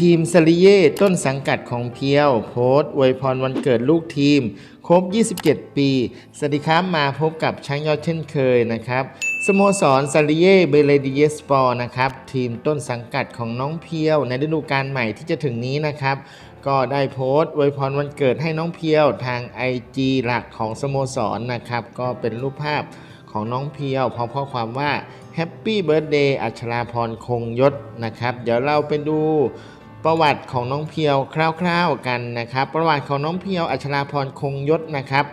ทีมซาริเย่ต้นสังกัดของเพียว โพสต์อวยพรวันเกิดลูกทีม ครบ 27 ปี สวัสดีครับมาพบกับช้างยอดเช่นเคยนะครับ สโมสรซาริเย่เบเลดิเยสปอร์นะครับ ทีมต้นสังกัดของน้องเพียว ในฤดูกาลใหม่ที่จะถึงนี้นะครับ ก็ได้โพสต์อวยพรวันเกิดให้น้องเพียวทาง IG หลักของสโมสรนะครับ ก็เป็นรูปภาพของน้องเพียวพร้อมข้อความว่า Happy Birthday อัชราพรคงยศนะครับ เดี๋ยวเราไปดู ประวัติของน้องเพียวคร่าวๆกันนะครับ ประวัติของน้องเพียวอัชราพรคงยศนะครับ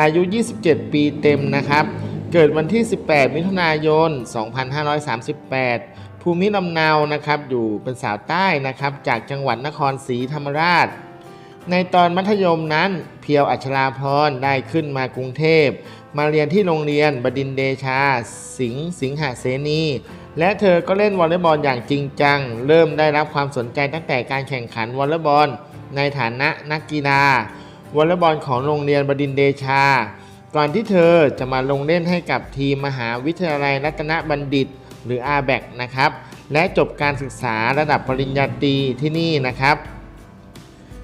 อายุ 27 ปีเต็มนะครับ เกิดวันที่ 18 มิถุนายน 2538 ภูมิลำเนานะครับอยู่เป็นสาวใต้นะครับ จากจังหวัดนครศรีธรรมราช ในตอนมัธยมนั้นเพียวอัชราพรได้ขึ้นมากรุงเทพ มาเรียนที่โรงเรียนบดินเดชา สิงห์สิงหเสนี และเธอก็เล่นวอลเลย์บอลอย่างจริงจัง เริ่มได้รับความสนใจตั้งแต่การแข่งขันวอลเลย์บอล ในฐานะนักกีฬาวอลเลย์บอลของโรงเรียนบดินเดชา ก่อนที่เธอจะมาลงเล่นให้กับทีมมหาวิทยาลัยรัตนบัณฑิต หรือ r b a c นะครับ และจบการศึกษาระดับปริญญาตรีที่นี่นะครับ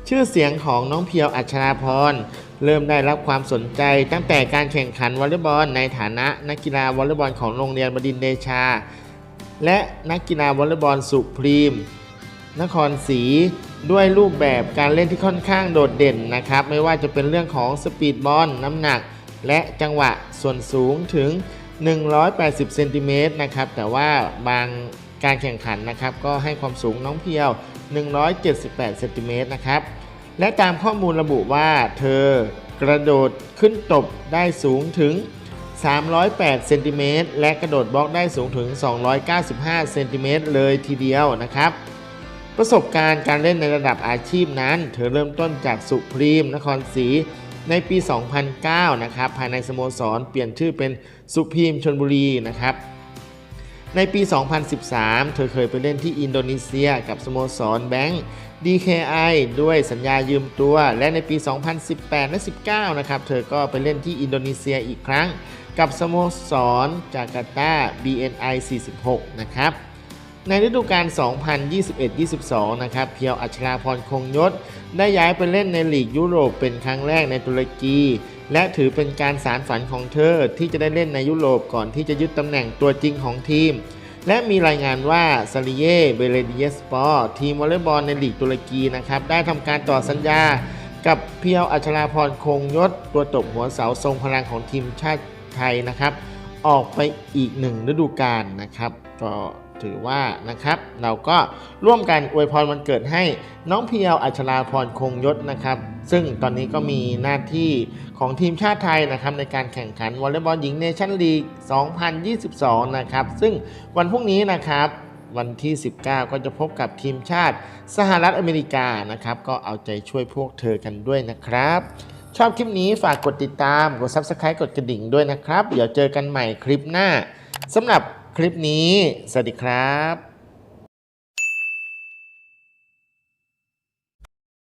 ชื่อเสียงของน้องเพียวอัชราพรเริ่มได้รับความสนใจตั้งแต่การแข่งขันวอลเลย์บอลในฐานะนักกีฬาวอลเลย์บอลของโรงเรียนบดินเดชา และนักกีฬาวอลเลย์บอลสุพรีม นครศรีด้วยรูปแบบการเล่นที่ค่อนข้างโดดเด่นนะครับ ไม่ว่าจะเป็นเรื่องของสปีดบอลน้ำหนัก และจังหวะส่วนสูงถึง 180 เซนติเมตรนะครับ แต่ว่าบางการแข่งขันนะครับก็ให้ความสูงน้องเพียว 178 เซนติเมตรนะครับ และตามข้อมูลระบุว่าเธอกระโดดขึ้นตบได้สูงถึง 308เซนติเมตรและกระโดดบล็อกได้สูงถึง 295เซนติเมตรเลยทีเดียวนะครับ ประสบการณ์การเล่นในระดับอาชีพนั้น เธอเริ่มต้นจากสุพรีมนครศรีในปี 2009 นะครับ ภายในสโมสรเปลี่ยนชื่อเป็นสุพรีมชนบุรีนะครับ ในปี 2013 เธอเคยไปเล่นที่อินโดนีเซียกับสโมสรแบงก์ DKI ด้วยสัญญายืมตัว และในปี 2018 และ 19 นะครับ เธอก็ไปเล่นที่อินโดนีเซียอีกครั้ง กับสโมสรจาการ์ตา BNI 46 นะครับในฤดูกาล 2021-22 นะครับ เพียวอัชราพรคงยศ ได้ย้ายไปเล่นในลีกยุโรปเป็นครั้งแรกในตุรกี และถือเป็นการสารฝันของเธอที่จะได้เล่นในยุโรปก่อนที่จะยึดตำแหน่งตัวจริงของทีม และมีรายงานว่าซาริเย่เบเลดิเยสปอร์ทีมวอลเลย์บอลในลีกตุรกีนะครับ ได้ทำการต่อสัญญากับเพียวอัชราพรคงยศ ตัวตบหัวเสาทรงพลังของทีมชาติไทยนะครับ ออกไปอีกหนึ่งฤดูกาลนะครับก็ถือว่านะครับ เราก็ร่วมกันอวยพรวันเกิดให้น้องเพียวอัชราพรคงยศนะครับ ซึ่งตอนนี้ก็มีหน้าที่ของทีมชาติไทยนะครับในการแข่งขันวอลเลย์บอลหญิงเนชั่นลีก 2022 นะครับ ซึ่งวันพรุ่งนี้นะครับวันที่ 19 ก็จะพบกับทีมชาติสหรัฐอเมริกานะครับ ก็เอาใจช่วยพวกเธอกันด้วยนะครับ ชอบคลิปนี้ฝากกดติดตาม กด Subscribe กดกระดิ่งด้วยนะครับ เดี๋ยวเจอกันใหม่คลิปหน้าสำหรับ คลิปนี้ สวัสดีครับ